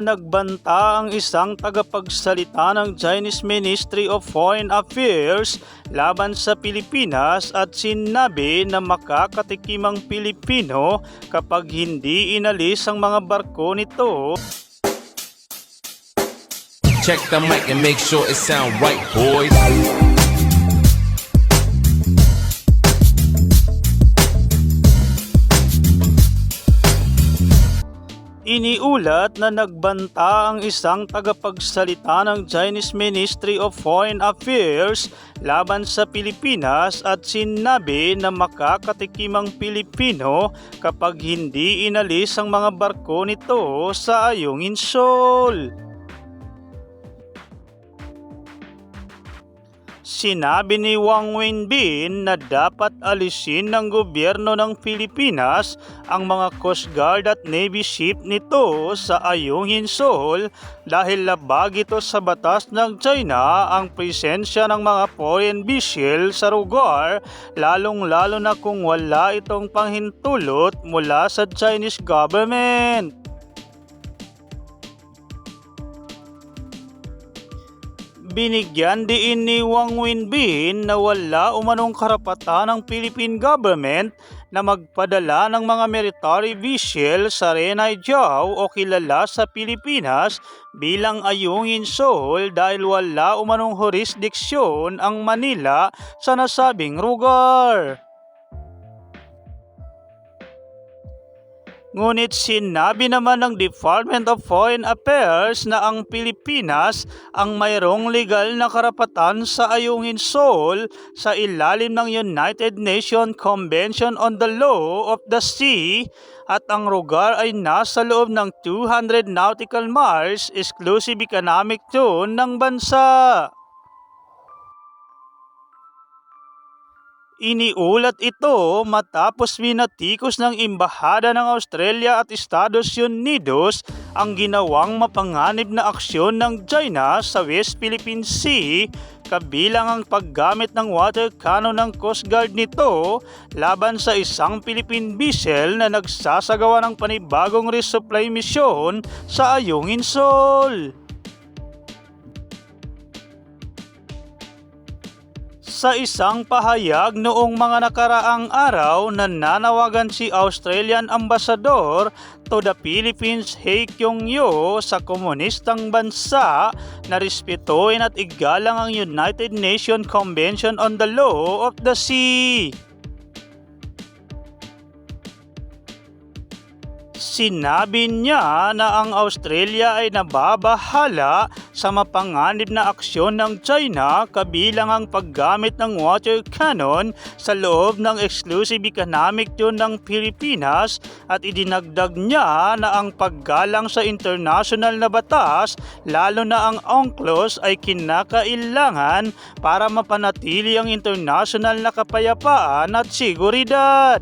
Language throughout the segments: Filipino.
Nagbanta ang isang tagapagsalita ng Chinese Ministry of Foreign Affairs laban sa Pilipinas at sinabi na makakatikim ang Pilipino kapag hindi inalis ang mga barko nito. Check the mic and make sure it sound right, boys. Iniulat na nagbanta ang isang tagapagsalita ng Chinese Ministry of Foreign Affairs laban sa Pilipinas at sinabi na makakatikim ang Pilipino kapag hindi inalis ang mga barko nito sa Ayungin Shoal. Sinabi ni Wang Wenbin na dapat alisin ng gobyerno ng Pilipinas ang mga Coast Guard at Navy ship nito sa Ayungin Shoal dahil labag ito sa batas ng China ang presensya ng mga foreign vessel sa lugar lalong-lalo na kung wala itong panghintulot mula sa Chinese government. Binigyan diin ni Wang Winbin na wala umanong karapatan ng Philippine government na magpadala ng mga military vessel sa Renai Jiao o kilala sa Pilipinas bilang Ayungin Shoal dahil wala umanong jurisdiksyon ang Manila sa nasabing lugar. Ngunit sinabi naman ng Department of Foreign Affairs na ang Pilipinas ang mayroong legal na karapatan sa Ayungin Shoal sa ilalim ng United Nations Convention on the Law of the Sea at ang lugar ay nasa loob ng 200 nautical miles exclusive economic zone ng bansa. Iniulat ito matapos binatikos ng Embahada ng Australia at Estados Unidos ang ginawang mapanganib na aksyon ng China sa West Philippine Sea kabilang ang paggamit ng water cannon ng Coast Guard nito laban sa isang Philippine vessel na nagsasagawa ng panibagong resupply mission sa Ayungin Shoal. Sa isang pahayag noong mga nakaraang araw, nananawagan si Australian Ambassador to the Philippines He Kyung-yo sa komunistang bansa na respetuhin at igalang ang United Nations Convention on the Law of the Sea. Sinabi niya na ang Australia ay nababahala sa mapanganib na aksyon ng China kabilang ang paggamit ng water cannon sa loob ng exclusive economic zone ng Pilipinas at idinagdag niya na ang paggalang sa international na batas lalo na ang UNCLOS ay kinakailangan para mapanatili ang international na kapayapaan at seguridad.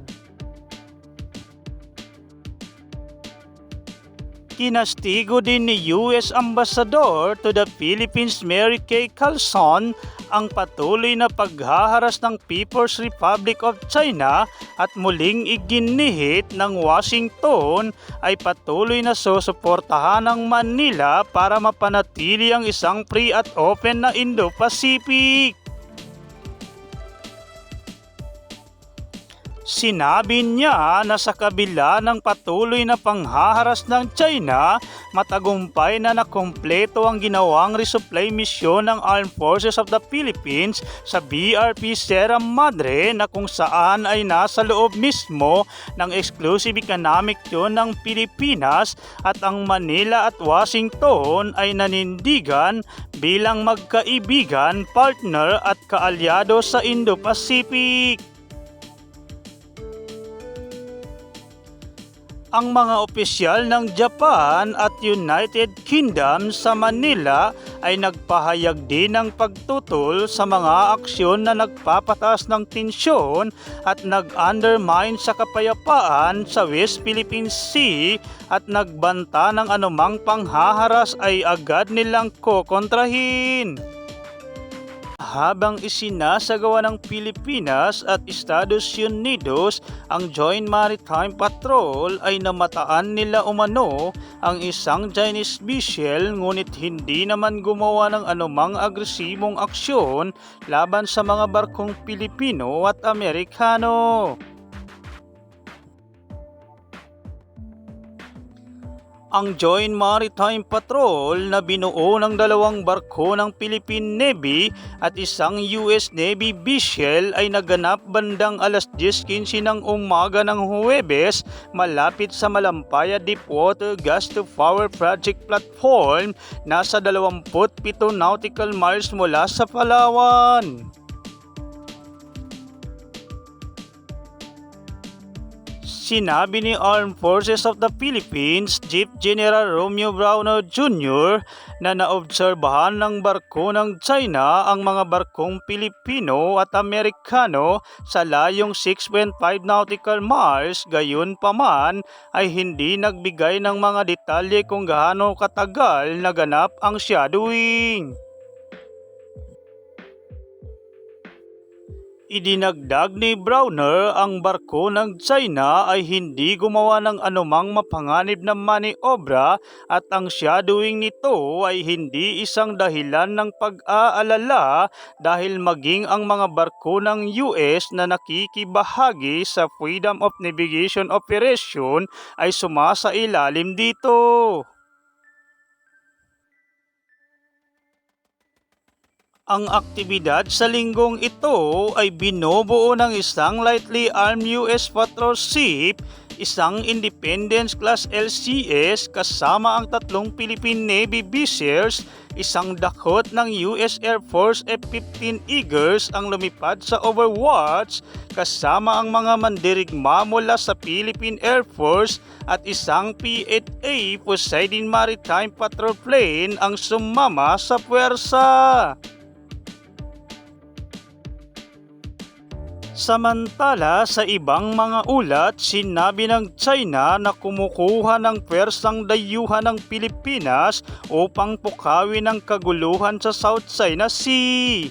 Kinastigo din ni US Ambassador to the Philippines Mary Kay Carlson ang patuloy na paghaharas ng People's Republic of China at muling iginihit ng Washington ay patuloy na susuportahan ng Manila para mapanatili ang isang free at open na Indo-Pacific. Sinabi niya na sa kabila ng patuloy na panghaharas ng China, matagumpay na nakumpleto ang ginawang resupply mission ng Armed Forces of the Philippines sa BRP Sierra Madre na kung saan ay nasa loob mismo ng exclusive economic zone ng Pilipinas at ang Manila at Washington ay nanindigan bilang magkaibigan, partner at kaalyado sa Indo-Pacific. Ang mga opisyal ng Japan at United Kingdom sa Manila ay nagpahayag din ng pagtutol sa mga aksyon na nagpapatas ng tensyon at nag-undermine sa kapayapaan sa West Philippine Sea at nagbanta ng anumang panghaharas ay agad nilang kokontrahin. Habang isinasagawa ng Pilipinas at Estados Unidos ang Joint Maritime Patrol ay namataan nila umano ang isang Chinese vessel ngunit hindi naman gumawa ng anumang agresibong aksyon laban sa mga barkong Pilipino at Amerikano. Ang Joint Maritime Patrol na binuo ng dalawang barko ng Philippine Navy at isang US Navy vessel ay naganap bandang alas 10.15 ng umaga ng Huwebes malapit sa Malampaya Deepwater Gas to Power Project Platform nasa 27 nautical miles mula sa Palawan. Sinabi ni Armed Forces of the Philippines Chief General Romeo Browner Jr. na naobserbahan ng barko ng China ang mga barkong Pilipino at Amerikano sa layong 6.5 nautical miles gayon paman ay hindi nagbigay ng mga detalye kung gaano katagal naganap ang shadowing. Idinagdag ni Browner ang barko ng China ay hindi gumawa ng anumang mapanganib na maniobra at ang shadowing nito ay hindi isang dahilan ng pag-aalala dahil maging ang mga barko ng US na nakikibahagi sa Freedom of Navigation Operation ay sumasailalim dito. Ang aktibidad sa linggong ito ay binubuo ng isang lightly armed US patrol ship, isang Independence Class LCS kasama ang tatlong Philippine Navy vessels, isang dakot ng US Air Force F-15 Eagles ang lumipad sa Overwatch kasama ang mga mandirigma mula sa Philippine Air Force at isang P-8A Poseidon Maritime Patrol Plane ang sumama sa puwersa. Samantala sa ibang mga ulat, sinabi ng China na kumukuha ng pwersang dayuhan ng Pilipinas upang pukawin ang kaguluhan sa South China Sea.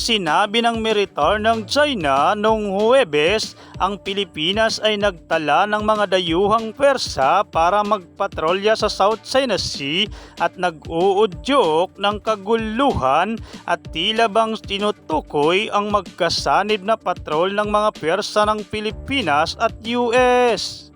Sinabi ng militar ng China noong Huwebes, ang Pilipinas ay nagtala ng mga dayuhang pwersa para magpatrolya sa South China Sea at nag-uudyok ng kaguluhan at tila bang tinutukoy ang magkasanib na patrol ng mga pwersa ng Pilipinas at US.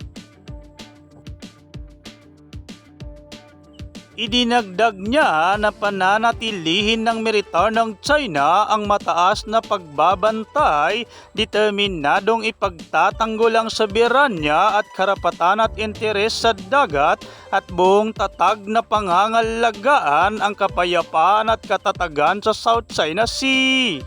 Idinagdag niya na pananatilihin ng militar ng China ang mataas na pagbabantay, determinadong ipagtatanggol ang soberanya at karapatan at interes sa dagat at buong tatag na pangangalagaan ang kapayapaan at katatagan sa South China Sea.